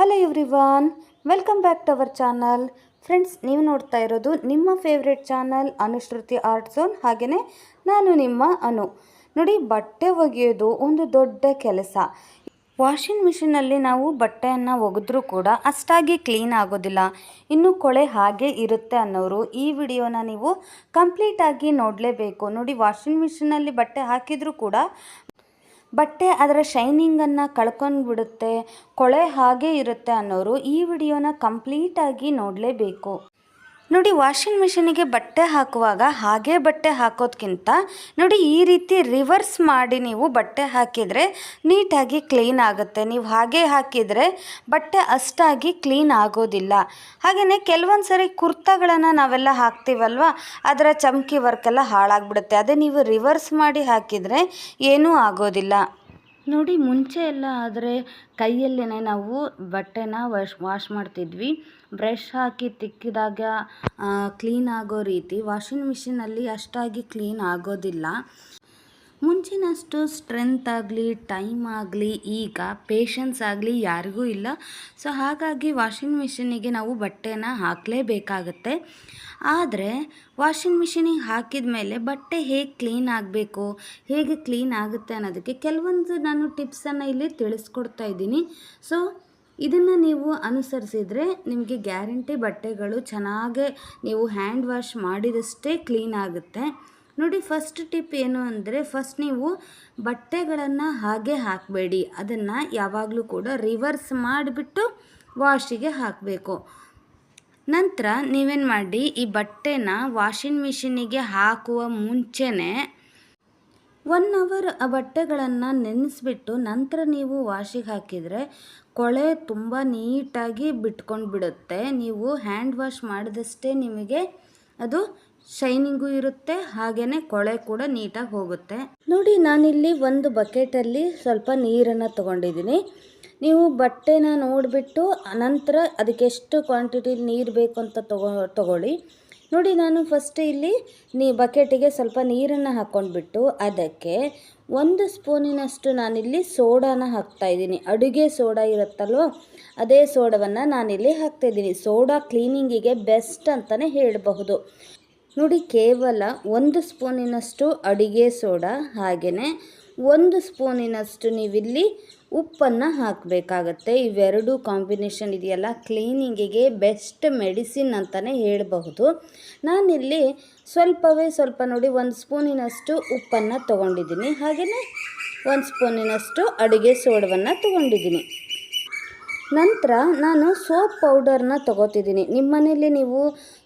Hello everyone welcome back to our channel friends ನೀವು ನೋಡ್ತಾ ಇರೋದು ನಿಮ್ಮ favourite channel Anushruti art zone ಹಾಗೆಯೇ ನಾನು ನಿಮ್ಮ ಅನು. ನೋಡಿ, ಬಟ್ಟೆ ಒಗೆಯೋದು ಒಂದು ದೊಡ್ಡ ಕೆಲಸ. ವಾಷಿಂಗ್ ಮಿಷಿನಲ್ಲಿ ನಾವು ಬಟ್ಟೆಯನ್ನು ಒಗೆದ್ರೂ ಕೂಡ ಅಷ್ಟಾಗಿ ಕ್ಲೀನ್ ಆಗೋದಿಲ್ಲ. ಇನ್ನು ಕೊಳೆ ಹಾಗೆ ಇರುತ್ತೆ ಅನ್ನೋರು ಈ ವಿಡಿಯೋನ ನೀವು ಕಂಪ್ಲೀಟಾಗಿ ನೋಡಲೇಬೇಕು. ನೋಡಿ ವಾಷಿಂಗ್ ಮಿಷಿನಲ್ಲಿ ಬಟ್ಟೆ ಹಾಕಿದರೂ ಕೂಡ ಬಟ್ಟೆ ಅದರ ಶೈನಿಂಗನ್ನು ಕಳ್ಕೊಂಡ್ಬಿಡುತ್ತೆ ಕೊಳೆ ಹಾಗೆ ಇರುತ್ತೆ ಅನ್ನೋರು ಈ ವಿಡಿಯೋನ ಕಂಪ್ಲೀಟಾಗಿ ನೋಡಲೇಬೇಕು. ನೋಡಿ ವಾಷಿಂಗ್ ಮಿಷಿನಿಗೆ ಬಟ್ಟೆ ಹಾಕುವಾಗ ಹಾಗೆ ಬಟ್ಟೆ ಹಾಕೋದ್ಕಿಂತ ನೋಡಿ, ಈ ರೀತಿ ರಿವರ್ಸ್ ಮಾಡಿ ನೀವು ಬಟ್ಟೆ ಹಾಕಿದರೆ ನೀಟಾಗಿ ಕ್ಲೀನ್ ಆಗುತ್ತೆ. ನೀವು ಹಾಗೆ ಹಾಕಿದರೆ ಬಟ್ಟೆ ಅಷ್ಟಾಗಿ ಕ್ಲೀನ್ ಆಗೋದಿಲ್ಲ. ಹಾಗೆಯೇ ಕೆಲವೊಂದು ಸರಿ ಕುರ್ತಾಗಳನ್ನು ನಾವೆಲ್ಲ ಹಾಕ್ತೀವಲ್ವ? ಅದರ ಚಮಕಿ ವರ್ಕೆಲ್ಲ ಹಾಳಾಗ್ಬಿಡುತ್ತೆ. ಅದೇ ನೀವು ರಿವರ್ಸ್ ಮಾಡಿ ಹಾಕಿದರೆ ಏನೂ ಆಗೋದಿಲ್ಲ. ನೋಡಿ ಮುಂಚೆ ಎಲ್ಲ ಆದರೆ ಕೈಯಲ್ಲೇ ನಾವು ಬಟ್ಟೆನ ವಾಶ್ ವಾಶ್ ಮಾಡ್ತಿದ್ವಿ. ಬ್ರಷ್ ಹಾಕಿ ತಿಕ್ಕಿದಾಗ ಕ್ಲೀನ್ ಆಗೋ ರೀತಿ ವಾಷಿಂಗ್ ಮಿಷಿನಲ್ಲಿ ಅಷ್ಟಾಗಿ ಕ್ಲೀನ್ ಆಗೋದಿಲ್ಲ. ಮುಂಚಿನಷ್ಟು ಸ್ಟ್ರೆಂತ್ ಆಗಲಿ ಟೈಮ್ ಆಗಲಿ, ಈಗ ಪೇಷನ್ಸ್ ಆಗಲಿ ಯಾರಿಗೂ ಇಲ್ಲ. ಸೊ ಹಾಗಾಗಿ ವಾಷಿಂಗ್ ಮಿಷಿನಿಗೆ ನಾವು ಬಟ್ಟೆನ ಹಾಕಲೇಬೇಕಾಗತ್ತೆ. ಆದರೆ ವಾಷಿಂಗ್ ಮಿಷಿನಿಗೆ ಹಾಕಿದ ಮೇಲೆ ಬಟ್ಟೆ ಹೇಗೆ ಕ್ಲೀನ್ ಆಗಬೇಕು, ಹೇಗೆ ಕ್ಲೀನ್ ಆಗುತ್ತೆ ಅನ್ನೋದಕ್ಕೆ ಕೆಲವೊಂದು ನಾನು ಟಿಪ್ಸನ್ನು ಇಲ್ಲಿ ತಿಳಿಸ್ಕೊಡ್ತಾ ಇದ್ದೀನಿ. ಸೊ ಇದನ್ನು ನೀವು ಅನುಸರಿಸಿದರೆ ನಿಮಗೆ ಗ್ಯಾರಂಟಿ ಬಟ್ಟೆಗಳು ಚೆನ್ನಾಗೆ ನೀವು ಹ್ಯಾಂಡ್ ವಾಶ್ ಮಾಡಿದಷ್ಟೇ ಕ್ಲೀನ್ ಆಗುತ್ತೆ. ನೋಡಿ ಫಸ್ಟ್ ಟಿಪ್ ಏನು ಅಂದರೆ ಫಸ್ಟ್ ನೀವು ಬಟ್ಟೆಗಳನ್ನು ಹಾಗೆ ಹಾಕಬೇಡಿ. ಅದನ್ನು ಯಾವಾಗಲೂ ಕೂಡ ರಿವರ್ಸ್ ಮಾಡಿಬಿಟ್ಟು ವಾಶಿಗೆ ಹಾಕಬೇಕು. ನಂತರ ನೀವೇನು ಮಾಡಿ, ಈ ಬಟ್ಟೆನ ವಾಷಿಂಗ್ ಮಿಷಿನಿಗೆ ಹಾಕುವ ಮುಂಚೆನೇ ಒನ್ ಅವರ್ ಆ ಬಟ್ಟೆಗಳನ್ನು ನೆನೆಸಿಬಿಟ್ಟು ನಂತರ ನೀವು ವಾಶಿಗೆ ಹಾಕಿದರೆ ಕೊಳೆ ತುಂಬ ನೀಟಾಗಿ ಬಿಟ್ಕೊಂಡು ಬಿಡುತ್ತೆ ನೀವು ಹ್ಯಾಂಡ್ ವಾಶ್ ಮಾಡಿದಷ್ಟೇ ನಿಮಗೆ ಅದು ಶೈನಿಂಗು ಇರುತ್ತೆ ಹಾಗೆಯೇ ಕೊಳೆ ಕೂಡ ನೀಟಾಗಿ ಹೋಗುತ್ತೆ. ನೋಡಿ, ನಾನಿಲ್ಲಿ ಒಂದು ಬಕೆಟಲ್ಲಿ ಸ್ವಲ್ಪ ನೀರನ್ನು ತೊಗೊಂಡಿದ್ದೀನಿ. ನೀವು ಬಟ್ಟೆನ ನೋಡಿಬಿಟ್ಟು ನಂತರ ಅದಕ್ಕೆ ಎಷ್ಟು ಕ್ವಾಂಟಿಟಿ ನೀರು ಬೇಕು ಅಂತ ತಗೋ, ತಗೊಳ್ಳಿ. ನೋಡಿ, ನಾನು ಫಸ್ಟ್ ಇಲ್ಲಿ ನೀ, ಬಕೆಟಿಗೆ ಸ್ವಲ್ಪ ನೀರನ್ನು ಹಾಕ್ಕೊಂಡ್ಬಿಟ್ಟು ಅದಕ್ಕೆ ಒಂದು ಸ್ಪೂನಿನಷ್ಟು ನಾನಿಲ್ಲಿ ಸೋಡಾನ ಹಾಕ್ತಾಯಿದ್ದೀನಿ ಅಡುಗೆ ಸೋಡಾ ಇರುತ್ತಲ್ವ, ಅದೇ ಸೋಡವನ್ನು ನಾನಿಲ್ಲಿ ಹಾಕ್ತಾಯಿದ್ದೀನಿ ಸೋಡಾ ಕ್ಲೀನಿಂಗಿಗೆ ಬೆಸ್ಟ್ ಅಂತಲೇ ಹೇಳಬಹುದು. ನೋಡಿ, ಕೇವಲ ಒಂದು ಸ್ಪೂನಿನಷ್ಟು ಅಡಿಗೆ ಸೋಡಾ ಹಾಗೆಯೇ ಒಂದು ಸ್ಪೂನಿನಷ್ಟು ನೀವಿಲ್ಲಿ ಉಪ್ಪನ್ನು ಹಾಕಬೇಕಾಗತ್ತೆ. ಇವೆರಡೂ ಕಾಂಬಿನೇಷನ್ ಇದೆಯಲ್ಲ, ಕ್ಲೀನಿಂಗಿಗೆ ಬೆಸ್ಟ್ ಮೆಡಿಸಿನ್ ಅಂತಲೇ ಹೇಳಬಹುದು. ನಾನಿಲ್ಲಿ ಸ್ವಲ್ಪವೇ ಸ್ವಲ್ಪ ನೋಡಿ, ಒಂದು ಸ್ಪೂನಿನಷ್ಟು ಉಪ್ಪನ್ನು ತೊಗೊಂಡಿದ್ದೀನಿ. ಹಾಗೆಯೇ ಒಂದು ಸ್ಪೂನಿನಷ್ಟು ಅಡುಗೆ ಸೋಡವನ್ನು ತೊಗೊಂಡಿದ್ದೀನಿ. ನಂತರ ನಾನು ಸೋಪ್ ಪೌಡರ್ನ ತೊಗೋತಿದ್ದೀನಿ. ನಿಮ್ಮ ಮನೇಲಿ ನೀವು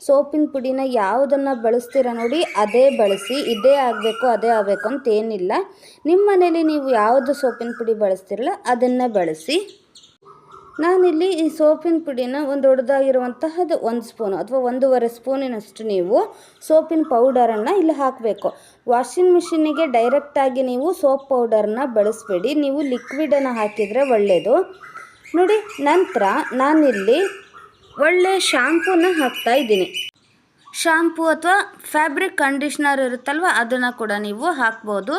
ಸೋಪಿನ ಪುಡಿನ ಯಾವುದನ್ನು ಬಳಸ್ತೀರ ನೋಡಿ, ಅದೇ ಬಳಸಿ, ಇದೇ ಆಗಬೇಕು, ಅದೇ ಆಗಬೇಕು ಅಂತ ಏನಿಲ್ಲ. ನಿಮ್ಮ ಮನೇಲಿ ನೀವು ಯಾವುದು ಸೋಪಿನ ಪುಡಿ ಬಳಸ್ತಿರಲ್ಲ, ಅದನ್ನು ಬಳಸಿ. ನಾನಿಲ್ಲಿ ಈ ಸೋಪಿನ ಪುಡಿನ ಒಂದು ದೊಡ್ಡದಾಗಿರುವಂತಹದ್ದು ಒಂದು ಸ್ಪೂನು ಅಥವಾ ಒಂದೂವರೆ ಸ್ಪೂನಿನಷ್ಟು ನೀವು ಸೋಪಿನ ಪೌಡರನ್ನು ಇಲ್ಲಿ ಹಾಕಬೇಕು. ವಾಷಿಂಗ್ ಮಿಷಿನಿಗೆ ಡೈರೆಕ್ಟಾಗಿ ನೀವು ಸೋಪ್ ಪೌಡರನ್ನ ಬಳಸಬೇಡಿ. ನೀವು ಲಿಕ್ವಿಡನ್ನು ಹಾಕಿದರೆ ಒಳ್ಳೆಯದು ನೋಡಿ, ನಂತರ ನಾನಿಲ್ಲಿ ಒಳ್ಳೆ ಶಾಂಪೂನ ಹಾಕ್ತಾ ಇದ್ದೀನಿ. ಶಾಂಪೂ ಅಥವಾ ಫ್ಯಾಬ್ರಿಕ್ ಕಂಡೀಷ್ನರ್ ಇರುತ್ತಲ್ವ, ಅದನ್ನು ಕೂಡ ನೀವು ಹಾಕ್ಬೋದು.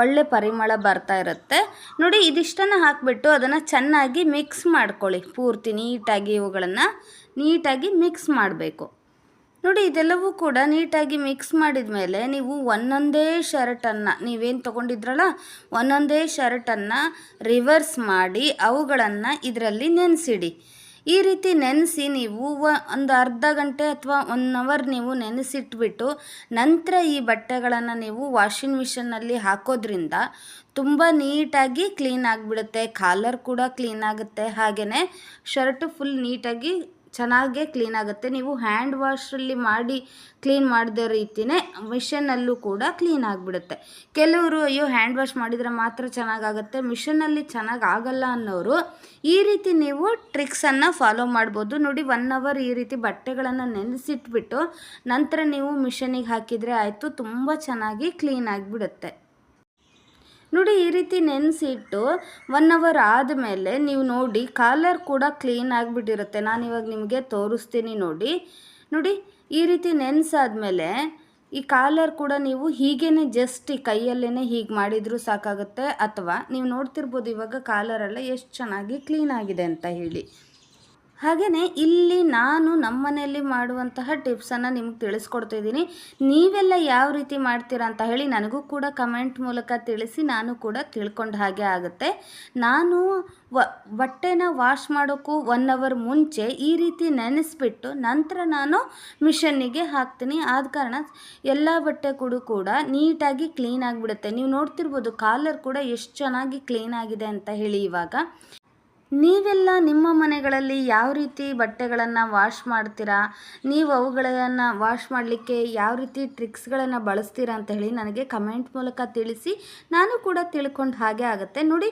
ಒಳ್ಳೆ ಪರಿಮಳ ಬರ್ತಾ ಇರುತ್ತೆ. ನೋಡಿ, ಇದಿಷ್ಟನ್ನು ಹಾಕಿಬಿಟ್ಟು ಅದನ್ನು ಚೆನ್ನಾಗಿ ಮಿಕ್ಸ್ ಮಾಡ್ಕೊಳ್ಳಿ. ಪೂರ್ತಿ ನೀಟಾಗಿ ಇವುಗಳನ್ನು ನೀಟಾಗಿ ಮಿಕ್ಸ್ ಮಾಡಬೇಕು. ನೋಡಿ, ಇದೆಲ್ಲವೂ ಕೂಡ ನೀಟಾಗಿ ಮಿಕ್ಸ್ ಮಾಡಿದ ಮೇಲೆ ನೀವು ಒಂದೊಂದೇ ಶರ್ಟನ್ನು, ನೀವೇನು ತೊಗೊಂಡಿದ್ರಲ್ಲ? ಒಂದೊಂದೇ ಶರ್ಟನ್ನು ರಿವರ್ಸ್ ಮಾಡಿ ಅವುಗಳನ್ನು ಇದರಲ್ಲಿ ನೆನೆಸಿಡಿ. ಈ ರೀತಿ ನೆನೆಸಿ ನೀವು ಒಂದು ಅರ್ಧ ಗಂಟೆ ಅಥವಾ ಒನ್ ಅವರ್ ನೀವು ನೆನೆಸಿಟ್ಬಿಟ್ಟು ನಂತರ ಈ ಬಟ್ಟೆಗಳನ್ನು ನೀವು ವಾಷಿಂಗ್ ಮಿಷಿನ್ನಲ್ಲಿ ಹಾಕೋದ್ರಿಂದ ತುಂಬ ನೀಟಾಗಿ ಕ್ಲೀನ್ ಆಗಿಬಿಡುತ್ತೆ. ಕಾಲರ್ ಕೂಡ ಕ್ಲೀನ್ ಆಗುತ್ತೆ. ಹಾಗೆಯೇ ಶರ್ಟು ಫುಲ್ ನೀಟಾಗಿ ಚೆನ್ನಾಗೇ ಕ್ಲೀನ್ ಆಗುತ್ತೆ. ನೀವು ಹ್ಯಾಂಡ್ ವಾಶಲ್ಲಿ ಮಾಡಿ ಕ್ಲೀನ್ ಮಾಡಿದ ರೀತಿಯೇ ಮಿಷನ್ನಲ್ಲೂ ಕೂಡ ಕ್ಲೀನ್ ಆಗಿಬಿಡುತ್ತೆ. ಕೆಲವರು ಅಯ್ಯೋ ಹ್ಯಾಂಡ್ ವಾಶ್ ಮಾಡಿದರೆ ಮಾತ್ರ ಚೆನ್ನಾಗಾಗುತ್ತೆ ಮಿಷನ್ನಲ್ಲಿ ಚೆನ್ನಾಗಿ ಆಗಲ್ಲ ಅನ್ನೋರು ಈ ರೀತಿ ನೀವು ಟ್ರಿಕ್ಸನ್ನು ಫಾಲೋ ಮಾಡ್ಬೋದು. ನೋಡಿ ಒನ್ ಅವರ್ ಈ ರೀತಿ ಬಟ್ಟೆಗಳನ್ನು ನೆನೆಸಿಟ್ಬಿಟ್ಟು ನಂತರ ನೀವು ಮಿಷನಿಗೆ ಹಾಕಿದರೆ ಆಯಿತು, ತುಂಬ ಚೆನ್ನಾಗಿ ಕ್ಲೀನ್ ಆಗಿಬಿಡುತ್ತೆ. ನೋಡಿ ಈ ರೀತಿ ನೆನೆಸಿಟ್ಟು ಒನ್ ಅವರ್ ಆದಮೇಲೆ ನೀವು ನೋಡಿ ಕಾಲರ್ ಕೂಡ ಕ್ಲೀನ್ ಆಗಿಬಿಟ್ಟಿರುತ್ತೆ. ನಾನು ಇವಾಗ ನಿಮಗೆ ತೋರಿಸ್ತೀನಿ ನೋಡಿ. ನೋಡಿ ಈ ರೀತಿ ನೆನೆಸಾದ್ಮೇಲೆ ಈ ಕಾಲರ್ ಕೂಡ ನೀವು ಹೀಗೇ ಜಸ್ಟ್ ಈ ಕೈಯಲ್ಲೇ ಹೀಗೆ ಮಾಡಿದರೂ ಸಾಕಾಗುತ್ತೆ. ಅಥವಾ ನೀವು ನೋಡ್ತಿರ್ಬೋದು ಇವಾಗ ಕಾಲರೆಲ್ಲ ಎಷ್ಟು ಚೆನ್ನಾಗಿ ಕ್ಲೀನ್ ಆಗಿದೆ ಅಂತ ಹೇಳಿ. ಹಾಗೆಯೇ ಇಲ್ಲಿ ನಾನು ನಮ್ಮ ಮನೆಯಲ್ಲಿ ಮಾಡುವಂತಹ ಟಿಪ್ಸನ್ನು ನಿಮ್ಗೆ ತಿಳಿಸ್ಕೊಡ್ತಾ ಇದ್ದೀನಿ ನೀವೆಲ್ಲ ಯಾವ ರೀತಿ ಮಾಡ್ತೀರಾ ಅಂತ ಹೇಳಿ ನನಗೂ ಕೂಡ ಕಮೆಂಟ್ ಮೂಲಕ ತಿಳಿಸಿ ನಾನು ಕೂಡ ತಿಳ್ಕೊಂಡ ಹಾಗೆ ಆಗುತ್ತೆ. ನಾನು ವ, ಬಟ್ಟೆನ ವಾಶ್ ಮಾಡೋಕ್ಕೂ ಒನ್ ಅವರ್ ಮುಂಚೆ ಈ ರೀತಿ ನೆನೆಸ್ಬಿಟ್ಟು ನಂತರ ನಾನು ಮಿಷನ್ನಿಗೆ ಹಾಕ್ತೀನಿ. ಆದ ಕಾರಣ ಎಲ್ಲ ಬಟ್ಟೆ ಕೂಡ ಕೂಡ ನೀಟಾಗಿ ಕ್ಲೀನ್ ಆಗಿಬಿಡುತ್ತೆ. ನೀವು ನೋಡ್ತಿರ್ಬೋದು ಕಾಲರ್ ಕೂಡ ಎಷ್ಟು ಚೆನ್ನಾಗಿ ಕ್ಲೀನ್ ಆಗಿದೆ ಅಂತ ಹೇಳಿ ಇವಾಗ. ನೀವೆಲ್ಲ ನಿಮ್ಮ ಮನೆಗಳಲ್ಲಿ ಯಾವ ರೀತಿ ಬಟ್ಟೆಗಳನ್ನು ವಾಶ್ ಮಾಡ್ತೀರಾ? ನೀವು ಅವುಗಳನ್ನು ವಾಶ್ ಮಾಡಲಿಕ್ಕೆ ಯಾವ ರೀತಿ ಟ್ರಿಕ್ಸ್ಗಳನ್ನು ಬಳಸ್ತೀರಾ ಅಂತ ಹೇಳಿ ನನಗೆ ಕಮೆಂಟ್ ಮೂಲಕ ತಿಳಿಸಿ, ನಾನು ಕೂಡ ತಿಳ್ಕೊಂಡು ಹಾಗೆ ಆಗುತ್ತೆ. ನೋಡಿ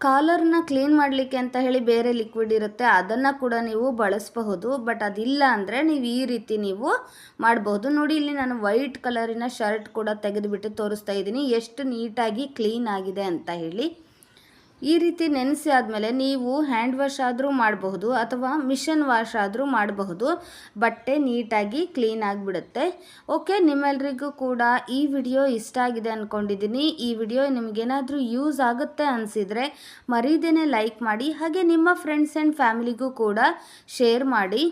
ಕಾಲರ್ನ ಕ್ಲೀನ್ ಮಾಡಲಿಕ್ಕೆ ಅಂತ ಹೇಳಿ ಬೇರೆ ಲಿಕ್ವಿಡ್ ಇರುತ್ತೆ, ಅದನ್ನು ಕೂಡ ನೀವು ಬಳಸಬಹುದು. ಬಟ್ ಅದಿಲ್ಲ ಅಂದರೆ ನೀವು ಈ ರೀತಿ ನೀವು ಮಾಡಬಹುದು. ನೋಡಿ, ಇಲ್ಲಿ ನಾನು ವೈಟ್ ಕಲರಿನ ಶರ್ಟ್ ಕೂಡ ತೆಗೆದುಬಿಟ್ಟು ತೋರಿಸ್ತಾ ಇದ್ದೀನಿ. ಎಷ್ಟು ನೀಟಾಗಿ ಕ್ಲೀನ್ ಆಗಿದೆ ಅಂತ ಹೇಳಿ. ಈ ರೀತಿ ನೆನೆಸಿ ಆದಮೇಲೆ ನೀವು ಹ್ಯಾಂಡ್ ವಾಶ್ ಆದರೂ ಮಾಡಬಹುದು ಅಥವಾ ಮಿಷನ್ ವಾಶ್ ಆದರೂ ಮಾಡಬಹುದು. ಬಟ್ಟೆ ನೀಟಾಗಿ ಕ್ಲೀನ್ ಆಗಿಬಿಡುತ್ತೆ. ಓಕೆ, ನಿಮ್ಮೆಲ್ರಿಗೂ ಕೂಡ ಈ ವಿಡಿಯೋ ಇಷ್ಟ ಆಗಿದೆ ಅಂದ್ಕೊಂಡಿದ್ದೀನಿ ಈ ವಿಡಿಯೋ ನಿಮಗೇನಾದರೂ ಯೂಸ್ ಆಗುತ್ತೆ ಅನಿಸಿದರೆ ಮರೀದೇನೆ ಲೈಕ್ ಮಾಡಿ, ಹಾಗೆ ನಿಮ್ಮ ಫ್ರೆಂಡ್ಸ್ ಆ್ಯಂಡ್ ಫ್ಯಾಮಿಲಿಗೂ ಕೂಡ ಶೇರ್ ಮಾಡಿ.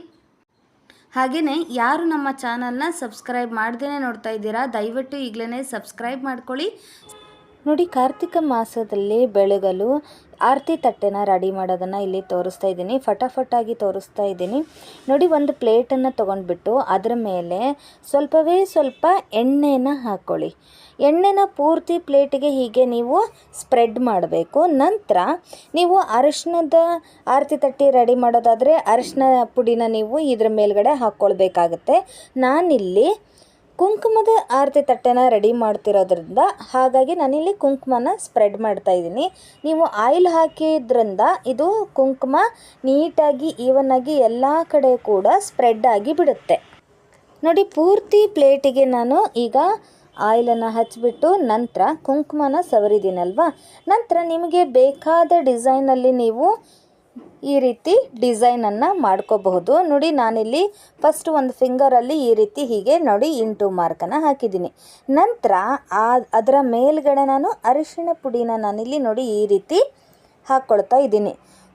ಹಾಗೆಯೇ ಯಾರು ನಮ್ಮ ಚಾನಲ್ನ ಸಬ್ಸ್ಕ್ರೈಬ್ ಮಾಡ್ದೇ ನೋಡ್ತಾ ಇದ್ದೀರಾ, ದಯವಿಟ್ಟು ಈಗಲೇ ಸಬ್ಸ್ಕ್ರೈಬ್ ಮಾಡ್ಕೊಳ್ಳಿ. ನೋಡಿ, ಕಾರ್ತಿಕ ಮಾಸದಲ್ಲಿ ಬೆಳಗಲು ಆರತಿ ತಟ್ಟೆನ ರೆಡಿ ಮಾಡೋದನ್ನು ಇಲ್ಲಿ ತೋರಿಸ್ತಾ ಇದ್ದೀನಿ. ಫಟಾಫಟಾಗಿ ತೋರಿಸ್ತಾ ಇದ್ದೀನಿ. ನೋಡಿ, ಒಂದು ಪ್ಲೇಟನ್ನು ತೊಗೊಂಡ್ಬಿಟ್ಟು ಅದರ ಮೇಲೆ ಸ್ವಲ್ಪವೇ ಸ್ವಲ್ಪ ಎಣ್ಣೆನ ಹಾಕ್ಕೊಳ್ಳಿ ಎಣ್ಣೆನ ಪೂರ್ತಿ ಪ್ಲೇಟಿಗೆ ಹೀಗೆ ನೀವು ಸ್ಪ್ರೆಡ್ ಮಾಡಬೇಕು. ನಂತರ ನೀವು ಅರಿಶಿನದ ಆರತಿ ತಟ್ಟಿ ರೆಡಿ ಮಾಡೋದಾದರೆ ಅರಿಶಿನ ಪುಡಿನ ನೀವು ಇದರ ಮೇಲ್ಗಡೆ ಹಾಕ್ಕೊಳ್ಬೇಕಾಗತ್ತೆ. ನಾನಿಲ್ಲಿ ಕುಂಕುಮದ ಆರತಿ ತಟ್ಟೆನ ರೆಡಿ ಮಾಡ್ತಿರೋದ್ರಿಂದ ಹಾಗಾಗಿ ನಾನಿಲ್ಲಿ ಕುಂಕುಮನ ಸ್ಪ್ರೆಡ್ ಮಾಡ್ತಾ ಇದ್ದೀನಿ. ನೀವು ಆಯಿಲ್ ಹಾಕಿದ್ರಿಂದ ಇದು ಕುಂಕುಮ ನೀಟಾಗಿ ಈವನ್ ಆಗಿ ಎಲ್ಲ ಕಡೆ ಕೂಡ ಸ್ಪ್ರೆಡ್ ಆಗಿ ಬಿಡುತ್ತೆ. ನೋಡಿ, ಪೂರ್ತಿ ಪ್ಲೇಟಿಗೆ ನಾನು ಈಗ ಆಯಿಲನ್ನು ಹಚ್ಚಿಬಿಟ್ಟು ನಂತರ ಕುಂಕುಮನ ಸವರಿದ್ದೀನಲ್ವಾ? ನಂತರ ನಿಮಗೆ ಬೇಕಾದ ಡಿಸೈನಲ್ಲಿ ನೀವು ಈ ರೀತಿ ಡಿಸೈನನ್ನು ಮಾಡ್ಕೋಬಹುದು. ನೋಡಿ, ನಾನಿಲ್ಲಿ ಫಸ್ಟ್ ಒಂದು ಫಿಂಗರಲ್ಲಿ ಈ ರೀತಿ ಹೀಗೆ ನೋಡಿ ಇಂಟು ಮಾರ್ಕನ್ನು ಹಾಕಿದ್ದೀನಿ. ನಂತರ ಅದರ ಮೇಲ್ಗಡೆ ನಾನು ಅರಿಶಿಣ ಪುಡಿನ ನಾನಿಲ್ಲಿ ನೋಡಿ ಈ ರೀತಿ ಹಾಕ್ಕೊಳ್ತಾ ಇದ್ದೀನಿ.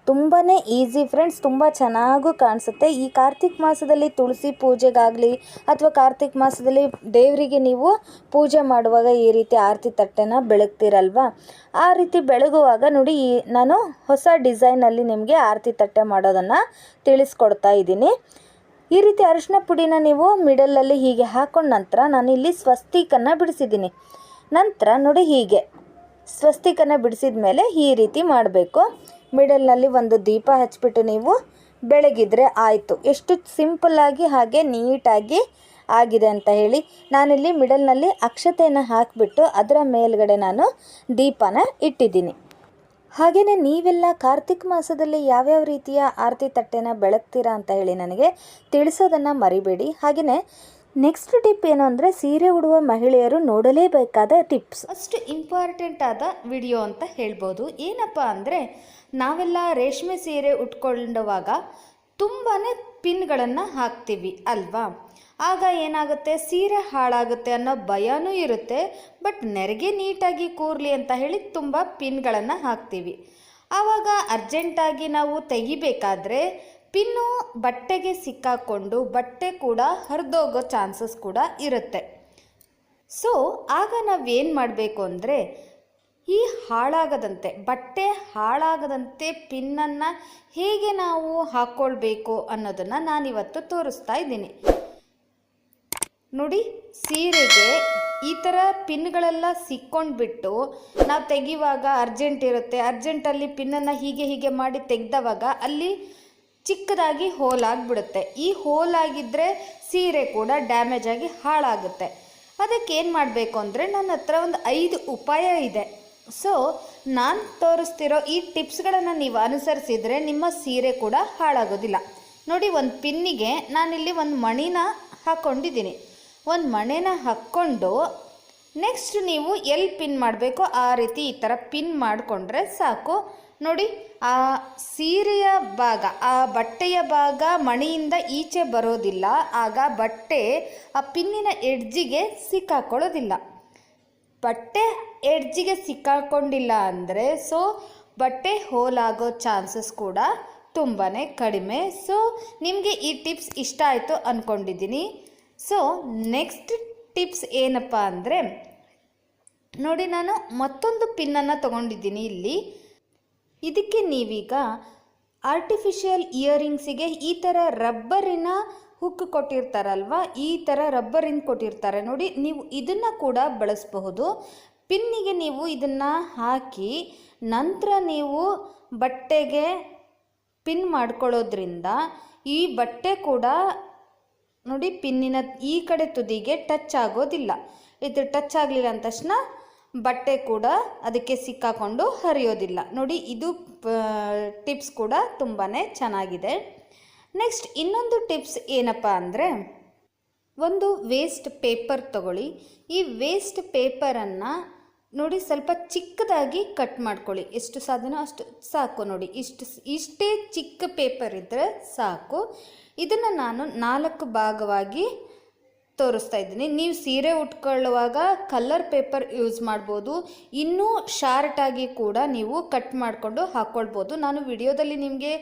ತುಂಬಾ ಈಸಿ ಫ್ರೆಂಡ್ಸ್ ತುಂಬ ಚೆನ್ನಾಗೂ ಕಾಣಿಸುತ್ತೆ. ಈ ಕಾರ್ತಿಕ್ ಮಾಸದಲ್ಲಿ ತುಳಸಿ ಪೂಜೆಗಾಗಲಿ ಅಥವಾ ಕಾರ್ತಿಕ್ ಮಾಸದಲ್ಲಿ ದೇವರಿಗೆ ನೀವು ಪೂಜೆ ಮಾಡುವಾಗ ಈ ರೀತಿ ಆರತಿ ತಟ್ಟೆನ ಬೆಳಗ್ತೀರಲ್ವ? ಆ ರೀತಿ ಬೆಳಗುವಾಗ ನೋಡಿ ನಾನು ಹೊಸ ಡಿಸೈನಲ್ಲಿ ನಿಮಗೆ ಆರತಿ ತಟ್ಟೆ ಮಾಡೋದನ್ನು ತಿಳಿಸ್ಕೊಡ್ತಾ ಇದ್ದೀನಿ. ಈ ರೀತಿ ಅರಿಶಿನ ಪುಡಿನ ನೀವು ಮಿಡಲಲ್ಲಿ ಹೀಗೆ ಹಾಕೊಂಡ ನಂತರ ನಾನು ಇಲ್ಲಿ ಸ್ವಸ್ತಿಕನ್ನು ಬಿಡಿಸಿದ್ದೀನಿ. ನಂತರ ನೋಡಿ ಹೀಗೆ, ಸ್ವಸ್ತಿಕನ್ನು ಬಿಡಿಸಿದ ಮೇಲೆ ಈ ರೀತಿ ಮಾಡಬೇಕು. ಮಿಡಲ್ನಲ್ಲಿ ಒಂದು ದೀಪ ಹಚ್ಚಿಬಿಟ್ಟು ನೀವು ಬೆಳಗಿದ್ರೆ ಆಯಿತು. ಎಷ್ಟು ಸಿಂಪಲ್ಲಾಗಿ ಹಾಗೆ ನೀಟಾಗಿ ಆಗಿದೆ ಅಂತ ಹೇಳಿ ನಾನಿಲ್ಲಿ ಮಿಡಲ್ನಲ್ಲಿ ಅಕ್ಷತೆಯನ್ನು ಹಾಕಿಬಿಟ್ಟು ಅದರ ಮೇಲ್ಗಡೆ ನಾನು ದೀಪನ ಇಟ್ಟಿದ್ದೀನಿ. ಹಾಗೆಯೇ ನೀವೆಲ್ಲ ಕಾರ್ತಿಕ್ ಮಾಸದಲ್ಲಿ ಯಾವ್ಯಾವ ರೀತಿಯ ಆರತಿ ತಟ್ಟೆನ ಬೆಳಗ್ತೀರಾ ಅಂತ ಹೇಳಿ ನನಗೆ ತಿಳಿಸೋದನ್ನು ಮರಿಬೇಡಿ. ಹಾಗೆಯೇ ನೆಕ್ಸ್ಟ್ ಟಿಪ್ ಏನು ಅಂದರೆ ಸೀರೆ ಉಡುವ ಮಹಿಳೆಯರು ನೋಡಲೇಬೇಕಾದ ಟಿಪ್ಸ್. ಅಷ್ಟು ಇಂಪಾರ್ಟೆಂಟ್ ಆದ ವಿಡಿಯೋ ಅಂತ ಹೇಳ್ಬೋದು. ಏನಪ್ಪ ಅಂದರೆ ನಾವೆಲ್ಲ ರೇಷ್ಮೆ ಸೀರೆ ಉಟ್ಕೊಳ್ಳುವಾಗ ತುಂಬಾ ಪಿನ್ಗಳನ್ನು ಹಾಕ್ತೀವಿ, ಅಲ್ವಾ? ಆಗ ಏನಾಗುತ್ತೆ? ಸೀರೆ ಹಾಳಾಗುತ್ತೆ ಅನ್ನೋ ಭಯನೂ ಇರುತ್ತೆ, ಬಟ್ ನೆರಿಗೆ ನೀಟಾಗಿ ಕೂರಲಿ ಅಂತ ಹೇಳಿ ತುಂಬ ಪಿನ್ಗಳನ್ನು ಹಾಕ್ತೀವಿ. ಆವಾಗ ಅರ್ಜೆಂಟಾಗಿ ನಾವು ತೆಗಿಬೇಕಾದ್ರೆ ಪಿನ್ನು ಬಟ್ಟೆಗೆ ಸಿಕ್ಕಾಕೊಂಡು ಬಟ್ಟೆ ಕೂಡ ಹರಿದೋಗೋ ಚಾನ್ಸಸ್ ಕೂಡ ಇರುತ್ತೆ. ಸೊ, ಆಗ ನಾವೇನು ಮಾಡಬೇಕು ಅಂದರೆ ಈ ಹಾಳಾಗದಂತೆ, ಬಟ್ಟೆ ಹಾಳಾಗದಂತೆ ಪಿನ್ನನ್ನು ಹೇಗೆ ನಾವು ಹಾಕ್ಕೊಳ್ಬೇಕು ಅನ್ನೋದನ್ನು ನಾನಿವತ್ತು ತೋರಿಸ್ತಾ ಇದ್ದೀನಿ. ನೋಡಿ, ಸೀರೆಗೆ ಈ ಥರ ಪಿನ್ಗಳೆಲ್ಲ ಸಿಕ್ಕೊಂಡ್ಬಿಟ್ಟು ನಾವು ತೆಗಿವಾಗ ಅರ್ಜೆಂಟ್ ಇರುತ್ತೆ. ಅರ್ಜೆಂಟಲ್ಲಿ ಪಿನ್ನನ್ನು ಹೀಗೆ ಹೀಗೆ ಮಾಡಿ ತೆಗೆದವಾಗ ಅಲ್ಲಿ ಚಿಕ್ಕದಾಗಿ ಹೋಲಾಗಿಬಿಡುತ್ತೆ ಈ ಹೋಲಾಗಿದ್ದರೆ ಸೀರೆ ಕೂಡ ಡ್ಯಾಮೇಜ್ ಆಗಿ ಹಾಳಾಗುತ್ತೆ. ಅದಕ್ಕೆ ಏನು ಮಾಡಬೇಕು ಅಂದರೆ ನನ್ನ ಹತ್ರ ಒಂದು ಐದು ಉಪಾಯ ಇದೆ. ಸೊ ನಾನು ತೋರಿಸ್ತಿರೋ ಈ ಟಿಪ್ಸ್ಗಳನ್ನು ನೀವು ಅನುಸರಿಸಿದರೆ ನಿಮ್ಮ ಸೀರೆ ಕೂಡ ಹಾಳಾಗೋದಿಲ್ಲ. ನೋಡಿ, ಒಂದು ಪಿನ್ನಿಗೆ ನಾನಿಲ್ಲಿ ಒಂದು ಮಣಿನ ಹಾಕ್ಕೊಂಡಿದ್ದೀನಿ ಒಂದು ಮಣೆನ ಹಾಕ್ಕೊಂಡು ನೆಕ್ಸ್ಟ್ ನೀವು ಎಲ್ಲಿ ಪಿನ್ ಮಾಡಬೇಕೋ ಆ ರೀತಿ ಈ ಥರ ಪಿನ್ ಮಾಡಿಕೊಂಡ್ರೆ ಸಾಕು. ನೋಡಿ, ಆ ಸೀರೆಯ ಭಾಗ, ಆ ಬಟ್ಟೆಯ ಭಾಗ ಮಣಿಯಿಂದ ಈಚೆ ಬರೋದಿಲ್ಲ. ಆಗ ಬಟ್ಟೆ ಆ ಪಿನ್ನಿನ ಎಡ್ಜಿಗೆ ಸಿಕ್ಕಾಕೊಳ್ಳೋದಿಲ್ಲ. ಬಟ್ಟೆ ಎಡ್ಜಿಗೆ ಸಿಕ್ಕಾಕೊಂಡಿಲ್ಲ ಅಂದರೆ ಸೊ ಬಟ್ಟೆ ಹೋಲಾಗೋ ಚಾನ್ಸಸ್ ಕೂಡ ತುಂಬಾ ಕಡಿಮೆ. ಸೊ ನಿಮಗೆ ಈ ಟಿಪ್ಸ್ ಇಷ್ಟ ಆಯಿತು ಅಂದ್ಕೊಂಡಿದ್ದೀನಿ ಸೊ ನೆಕ್ಸ್ಟ್ ಟಿಪ್ಸ್ ಏನಪ್ಪ ಅಂದರೆ, ನೋಡಿ ನಾನು ಮತ್ತೊಂದು ಪಿನ್ನನ್ನು ತೊಗೊಂಡಿದ್ದೀನಿ ಇಲ್ಲಿ. ಇದಕ್ಕೆ ನೀವೀಗ ಆರ್ಟಿಫಿಷಿಯಲ್ ಇಯರಿಂಗ್ಸಿಗೆ ಈ ಥರ ರಬ್ಬರಿನ ಹುಕ್ ಕೊಟ್ಟಿರ್ತಾರಲ್ವ, ಈ ಥರ ರಬ್ಬರಿಂದ ಕೊಟ್ಟಿರ್ತಾರೆ. ನೋಡಿ, ನೀವು ಇದನ್ನು ಕೂಡ ಬಳಸಬಹುದು. ಪಿನ್ನಿಗೆ ನೀವು ಇದನ್ನು ಹಾಕಿ ನಂತರ ನೀವು ಬಟ್ಟೆಗೆ ಪಿನ್ ಮಾಡ್ಕೊಳ್ಳೋದ್ರಿಂದ ಈ ಬಟ್ಟೆ ಕೂಡ ನೋಡಿ ಪಿನ್ನಿನ ಈ ಕಡೆ ತುದಿಗೆ ಟಚ್ ಆಗೋದಿಲ್ಲ. ಇದು ಟಚ್ ಆಗಲಿಲ್ಲ ಅಂದ ತಕ್ಷಣ ಬಟ್ಟೆ ಕೂಡ ಅದಕ್ಕೆ ಸಿಕ್ಕಾಕೊಂಡು ಹರಿಯೋದಿಲ್ಲ. ನೋಡಿ ಇದು ಟಿಪ್ಸ್ ಕೂಡ ತುಂಬಾ ಚೆನ್ನಾಗಿದೆ. ನೆಕ್ಸ್ಟ್ ಇನ್ನೊಂದು ಟಿಪ್ಸ್ ಏನಪ್ಪ ಅಂದರೆ ಒಂದು ವೇಸ್ಟ್ ಪೇಪರ್ ತಗೊಳ್ಳಿ. ಈ ವೇಸ್ಟ್ ಪೇಪರನ್ನು ನೋಡಿ ಸ್ವಲ್ಪ ಚಿಕ್ಕದಾಗಿ ಕಟ್ ಮಾಡ್ಕೊಳ್ಳಿ. ಎಷ್ಟು ಸಾಧ್ಯನೋ ಅಷ್ಟು ಸಾಕು ನೋಡಿ. ಇಷ್ಟು ಇಷ್ಟೇ ಚಿಕ್ಕ ಪೇಪರ್ ಇದ್ದರೆ ಸಾಕು. ಇದನ್ನು ನಾನು ನಾಲ್ಕು ಭಾಗವಾಗಿ ತೋರಿಸ್ತಾ ಇದ್ದೀನಿ. ನೀವು ಸೀರೆ ಉಟ್ಕೊಳ್ಳುವಾಗ ಕಲ್ಲರ್ ಪೇಪರ್ ಯೂಸ್ ಮಾಡ್ಬೋದು. ಇನ್ನೂ ಶಾರ್ಟಾಗಿ ಕೂಡ ನೀವು ಕಟ್ ಮಾಡಿಕೊಂಡು ಹಾಕ್ಕೊಳ್ಬೋದು ನಾನು ವಿಡಿಯೋದಲ್ಲಿ ನಿಮಗೆ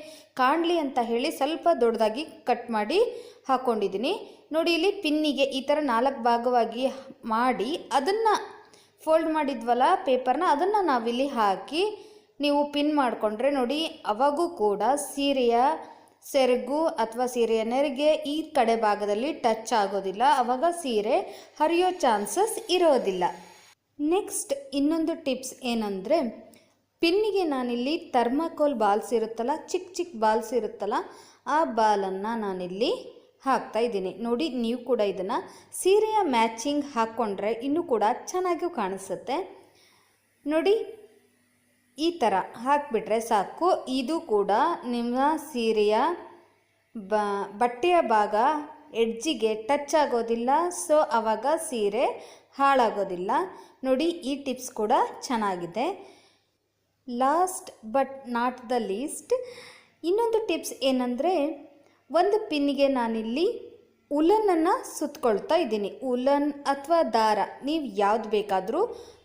ಕಾಣಲಿ ಅಂತ ಹೇಳಿ ಸ್ವಲ್ಪ ದೊಡ್ಡದಾಗಿ ಕಟ್ ಮಾಡಿ ಹಾಕ್ಕೊಂಡಿದ್ದೀನಿ ನೋಡಿ, ಇಲ್ಲಿ ಪಿನ್ನಿಗೆ ಈ ಥರ ನಾಲ್ಕು ಭಾಗವಾಗಿ ಮಾಡಿ ಅದನ್ನು ಫೋಲ್ಡ್ ಮಾಡಿದ್ವಲ್ಲ ಪೇಪರ್ನ, ಅದನ್ನು ನಾವಿಲ್ಲಿ ಹಾಕಿ ನೀವು ಪಿನ್ ಮಾಡಿಕೊಂಡ್ರೆ ನೋಡಿ, ಅವಾಗೂ ಕೂಡ ಸೀರೆಯ ಸೆರಗು ಅಥವಾ ಸೀರೆಯ ನೆರಿಗೆ ಈ ಕಡೆ ಭಾಗದಲ್ಲಿ ಟಚ್ ಆಗೋದಿಲ್ಲ. ಅವಾಗ ಸೀರೆ ಹರಿಯೋ ಚಾನ್ಸಸ್ ಇರೋದಿಲ್ಲ. ನೆಕ್ಸ್ಟ್ ಇನ್ನೊಂದು ಟಿಪ್ಸ್ ಏನಂದರೆ, ಪಿನ್ನಿಗೆ ನಾನಿಲ್ಲಿ ಥರ್ಮಾಕೋಲ್ ಬಾಲ್ಸ್ ಇರುತ್ತಲ್ಲ ಚಿಕ್ಕ ಚಿಕ್ಕ ಬಾಲ್ಸ್ ಇರುತ್ತಲ್ಲ, ಆ ಬಾಲನ್ನು ನಾನಿಲ್ಲಿ ಹಾಕ್ತಾ ಇದ್ದೀನಿ. ನೋಡಿ, ನೀವು ಕೂಡ ಇದನ್ನು ಸೀರೆಯ ಮ್ಯಾಚಿಂಗ್ ಹಾಕ್ಕೊಂಡ್ರೆ ಇನ್ನೂ ಕೂಡ ಚೆನ್ನಾಗಿ ಕಾಣಿಸುತ್ತೆ. ನೋಡಿ, ಈ ಥರ ಹಾಕಿಬಿಟ್ರೆ ಸಾಕು. ಇದು ಕೂಡ ನಿಮ್ಮ ಸೀರೆಯ ಬ, ಬಟ್ಟೆಯ ಭಾಗ ಎಡ್ಜಿಗೆ ಟಚ್ ಆಗೋದಿಲ್ಲ. ಸೊ ಆವಾಗ ಸೀರೆ ಹಾಳಾಗೋದಿಲ್ಲ. ನೋಡಿ, ಈ ಟಿಪ್ಸ್ ಕೂಡ ಚೆನ್ನಾಗಿದೆ. Last but not the least ಇನ್ನೊಂದು ಟಿಪ್ಸ್ ಏನಂದರೆ ಒಂದು ಪಿನ್ನಿಗೆ ನಾನಿಲ್ಲಿ ಉಲನನ್ನು ಸುತ್ತಕೊಳ್ತಾ ಇದ್ದೀನಿ. ಉಲನ್ ಅಥವಾ ದಾರ, ನೀವು ಯಾವ್ದು ಬೇಕಾದರೂ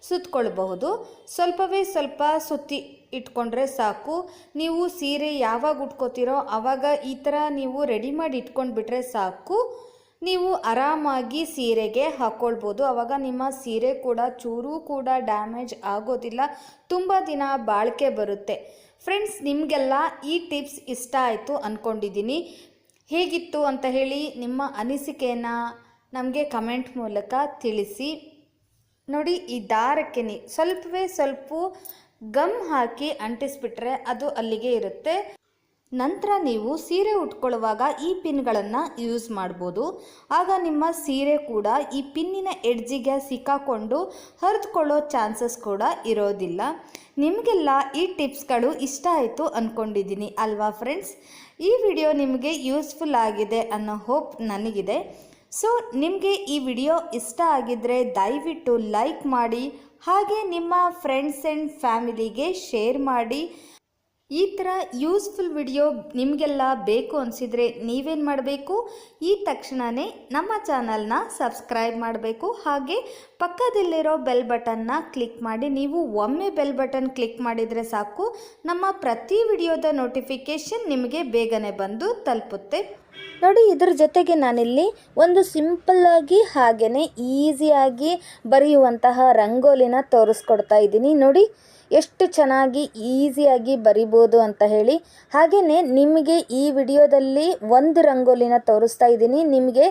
ಸುತ್ತಕೊಳ್ಬಹುದು ಸ್ವಲ್ಪವೇ ಸ್ವಲ್ಪ ಸುತ್ತಿ ಇಟ್ಕೊಂಡ್ರೆ ಸಾಕು. ನೀವು ಸೀರೆ ಯಾವಾಗ ಉಟ್ಕೋತೀರೋ ಆವಾಗ ಈ ಥರ ನೀವು ರೆಡಿ ಮಾಡಿ ಇಟ್ಕೊಂಡ್ಬಿಟ್ರೆ ಸಾಕು. ನೀವು ಆರಾಮಾಗಿ ಸೀರೆಗೆ ಹಾಕ್ಕೊಳ್ಬೋದು ಆವಾಗ ನಿಮ್ಮ ಸೀರೆ ಕೂಡ ಚೂರೂ ಕೂಡ ಡ್ಯಾಮೇಜ್ ಆಗೋದಿಲ್ಲ. ತುಂಬ ದಿನ ಬಾಳಿಕೆ ಬರುತ್ತೆ. ಫ್ರೆಂಡ್ಸ್, ನಿಮಗೆಲ್ಲ ಈ ಟಿಪ್ಸ್ ಇಷ್ಟ ಆಯಿತು ಅಂದ್ಕೊಂಡಿದ್ದೀನಿ ಹೇಗಿತ್ತು ಅಂತ ಹೇಳಿ ನಿಮ್ಮ ಅನಿಸಿಕೆಯನ್ನು ನಮಗೆ ಕಮೆಂಟ್ ಮೂಲಕ ತಿಳಿಸಿ. ನೋಡಿ, ಈ ದಾರಕ್ಕೆ ನೀ, ಸ್ವಲ್ಪವೇ ಸ್ವಲ್ಪ ಗಮ್ ಹಾಕಿ ಅಂಟಿಸ್ಬಿಟ್ರೆ ಅದು ಅಲ್ಲಿಗೆ ಇರುತ್ತೆ. ನಂತರ ನೀವು ಸೀರೆ ಉಟ್ಕೊಳ್ಳುವಾಗ ಈ ಪಿನ್ಗಳನ್ನು ಯೂಸ್ ಮಾಡ್ಬೋದು. ಆಗ ನಿಮ್ಮ ಸೀರೆ ಕೂಡ ಈ ಪಿನ್ನಿನ ಎಡ್ಜಿಗೆ ಸಿಕ್ಕಾಕೊಂಡು ಹರಿದುಕೊಳ್ಳೋ ಚಾನ್ಸಸ್ ಕೂಡ ಇರೋದಿಲ್ಲ. ನಿಮಗೆಲ್ಲ ಈ ಟಿಪ್ಸ್ಗಳು ಇಷ್ಟ ಆಯಿತು ಅಂದ್ಕೊಂಡಿದ್ದೀನಿ ಅಲ್ವಾ ಫ್ರೆಂಡ್ಸ್? ಈ ವಿಡಿಯೋ ನಿಮಗೆ ಯೂಸ್ಫುಲ್ ಆಗಿದೆ ಅನ್ನೋ ಹೋಪ್ ನನಗಿದೆ. ಸೊ, ನಿಮಗೆ ಈ ವಿಡಿಯೋ ಇಷ್ಟ ಆಗಿದ್ದರೆ ದಯವಿಟ್ಟು ಲೈಕ್ ಮಾಡಿ, ಹಾಗೆ ನಿಮ್ಮ ಫ್ರೆಂಡ್ಸ್ ಆ್ಯಂಡ್ ಫ್ಯಾಮಿಲಿಗೆ ಶೇರ್ ಮಾಡಿ ಈ ಥರ ಯೂಸ್ಫುಲ್ ವಿಡಿಯೋ ನಿಮಗೆಲ್ಲ ಬೇಕು ಅನಿಸಿದರೆ ನೀವೇನು ಮಾಡಬೇಕು? ಈ ತಕ್ಷಣವೇ ನಮ್ಮ ಚಾನಲ್ನ ಸಬ್ಸ್ಕ್ರೈಬ್ ಮಾಡಬೇಕು. ಹಾಗೆ ಪಕ್ಕದಲ್ಲಿರೋ ಬೆಲ್ ಬಟನ್ನ ಕ್ಲಿಕ್ ಮಾಡಿ, ನೀವು ಒಮ್ಮೆ ಬೆಲ್ ಬಟನ್ ಕ್ಲಿಕ್ ಮಾಡಿದರೆ ಸಾಕು. ನಮ್ಮ ಪ್ರತಿ ವಿಡಿಯೋದ ನೋಟಿಫಿಕೇಷನ್ ನಿಮಗೆ ಬೇಗನೆ ಬಂದು ತಲುಪುತ್ತೆ. ನೋಡಿ, ಇದ್ರ ಜೊತೆಗೆ ನಾನಿಲ್ಲಿ ಒಂದು ಸಿಂಪಲ್ಲಾಗಿ ಹಾಗೆಯೇ ಈಸಿಯಾಗಿ ಬರೆಯುವಂತಹ ರಂಗೋಲಿನ ತೋರಿಸ್ಕೊಡ್ತಾ ಇದ್ದೀನಿ. ನೋಡಿ ಎಷ್ಟು ಚೆನ್ನಾಗಿ ಈಸಿಯಾಗಿ ಬರಿಬೋದು ಅಂತ ಹೇಳಿ. ಹಾಗೆಯೇ ನಿಮಗೆ ಈ ವಿಡಿಯೋದಲ್ಲಿ ಒಂದು ರಂಗೋಲಿನ ತೋರಿಸ್ತಾ ಇದ್ದೀನಿ. ನಿಮಗೆ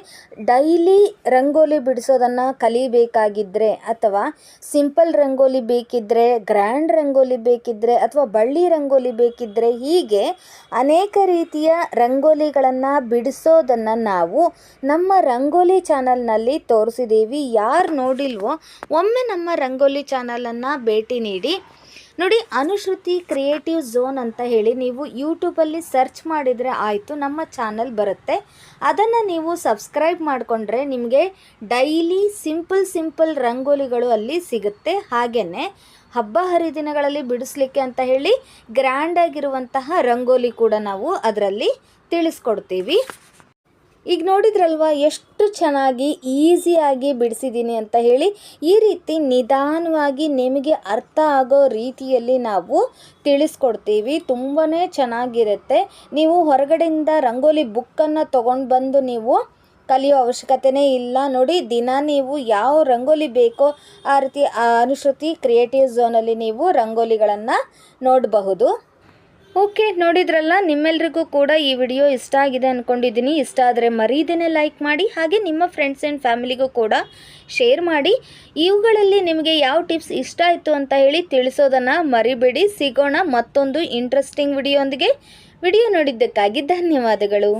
ಡೈಲಿ ರಂಗೋಲಿ ಬಿಡಿಸೋದನ್ನು ಕಲಿಬೇಕಾಗಿದ್ದರೆ ಅಥವಾ ಸಿಂಪಲ್ ರಂಗೋಲಿ ಬೇಕಿದ್ದರೆ ಗ್ರ್ಯಾಂಡ್ ರಂಗೋಲಿ ಬೇಕಿದ್ದರೆ ಅಥವಾ ಬಳ್ಳಿ ರಂಗೋಲಿ ಬೇಕಿದ್ದರೆ ಹೀಗೆ ಅನೇಕ ರೀತಿಯ ರಂಗೋಲಿಗಳನ್ನು ಬಿಡಿಸೋದನ್ನು ನಾವು ನಮ್ಮ ರಂಗೋಲಿ ಚಾನಲ್ನಲ್ಲಿ ತೋರಿಸಿದ್ದೀವಿ. ಯಾರು ನೋಡಿಲ್ವೋ ಒಮ್ಮೆ ನಮ್ಮ ರಂಗೋಲಿ ಚಾನಲನ್ನು ಭೇಟಿ ನೀಡಿ. ನೋಡಿ, ಅನುಶ್ರುತಿ ಕ್ರಿಯೇಟಿವ್ ಝೋನ್ ಅಂತ ಹೇಳಿ ನೀವು ಯೂಟ್ಯೂಬಲ್ಲಿ ಸರ್ಚ್ ಮಾಡಿದರೆ ಆಯಿತು, ನಮ್ಮ ಚಾನಲ್ ಬರುತ್ತೆ. ಅದನ್ನು ನೀವು ಸಬ್ಸ್ಕ್ರೈಬ್ ಮಾಡಿಕೊಂಡ್ರೆ ನಿಮಗೆ ಡೈಲಿ ಸಿಂಪಲ್ ಸಿಂಪಲ್ ರಂಗೋಲಿಗಳು ಅಲ್ಲಿ ಸಿಗುತ್ತೆ. ಹಾಗೆಯೇ ಹಬ್ಬ ಹರಿದಿನಗಳಲ್ಲಿ ಬಿಡಿಸ್ಲಿಕ್ಕೆ ಅಂತ ಹೇಳಿ ಗ್ರ್ಯಾಂಡ್ ಆಗಿರುವಂತಹ ರಂಗೋಲಿ ಕೂಡ ನಾವು ಅದರಲ್ಲಿ ತಿಳಿಸ್ಕೊಡ್ತೀವಿ. ಈಗ ನೋಡಿದ್ರಲ್ವಾ, ಎಷ್ಟು ಚೆನ್ನಾಗಿ ಈಸಿಯಾಗಿ ಬಿಡಿಸಿದ್ದೀನಿ ಅಂತ ಹೇಳಿ, ಈ ರೀತಿ ನಿಧಾನವಾಗಿ ನಿಮಗೆ ಅರ್ಥ ಆಗೋ ರೀತಿಯಲ್ಲಿ ನಾವು ತಿಳಿಸ್ಕೊಡ್ತೀವಿ. ತುಂಬಾ ಚೆನ್ನಾಗಿರುತ್ತೆ. ನೀವು ಹೊರಗಡೆಯಿಂದ ರಂಗೋಲಿ ಬುಕ್ಕನ್ನು ತೊಗೊಂಡು ಬಂದು ನೀವು ಕಲಿಯೋ ಅವಶ್ಯಕತೆನೇ ಇಲ್ಲ. ನೋಡಿ, ದಿನ ನೀವು ಯಾವ ರಂಗೋಲಿ ಬೇಕೋ ಆ ರೀತಿ ಅನುಶ್ರುತಿ ಕ್ರಿಯೇಟಿವ್ ಝೋನಲ್ಲಿ ನೀವು ರಂಗೋಲಿಗಳನ್ನು ನೋಡಬಹುದು. ಓಕೆ, ನೋಡಿದ್ರಲ್ಲ, ನಿಮ್ಮೆಲ್ರಿಗೂ ಕೂಡ ಈ ವಿಡಿಯೋ ಇಷ್ಟ ಆಗಿದೆ ಅಂದ್ಕೊಂಡಿದ್ದೀನಿ ಇಷ್ಟ ಆದರೆ ಮರೀದೇನೆ ಲೈಕ್ ಮಾಡಿ, ಹಾಗೆ ನಿಮ್ಮ ಫ್ರೆಂಡ್ಸ್ ಆ್ಯಂಡ್ ಫ್ಯಾಮಿಲಿಗೂ ಕೂಡ ಶೇರ್ ಮಾಡಿ. ಇವುಗಳಲ್ಲಿ ನಿಮಗೆ ಯಾವ ಟಿಪ್ಸ್ ಇಷ್ಟ ಆಯಿತು ಅಂತ ಹೇಳಿ ತಿಳಿಸೋದನ್ನು ಮರಿಬೇಡಿ. ಸಿಗೋಣ ಮತ್ತೊಂದು ಇಂಟ್ರೆಸ್ಟಿಂಗ್ ವಿಡಿಯೋ ವಿಡಿಯೋ ನೋಡಿದ್ದಕ್ಕಾಗಿ ಧನ್ಯವಾದಗಳು.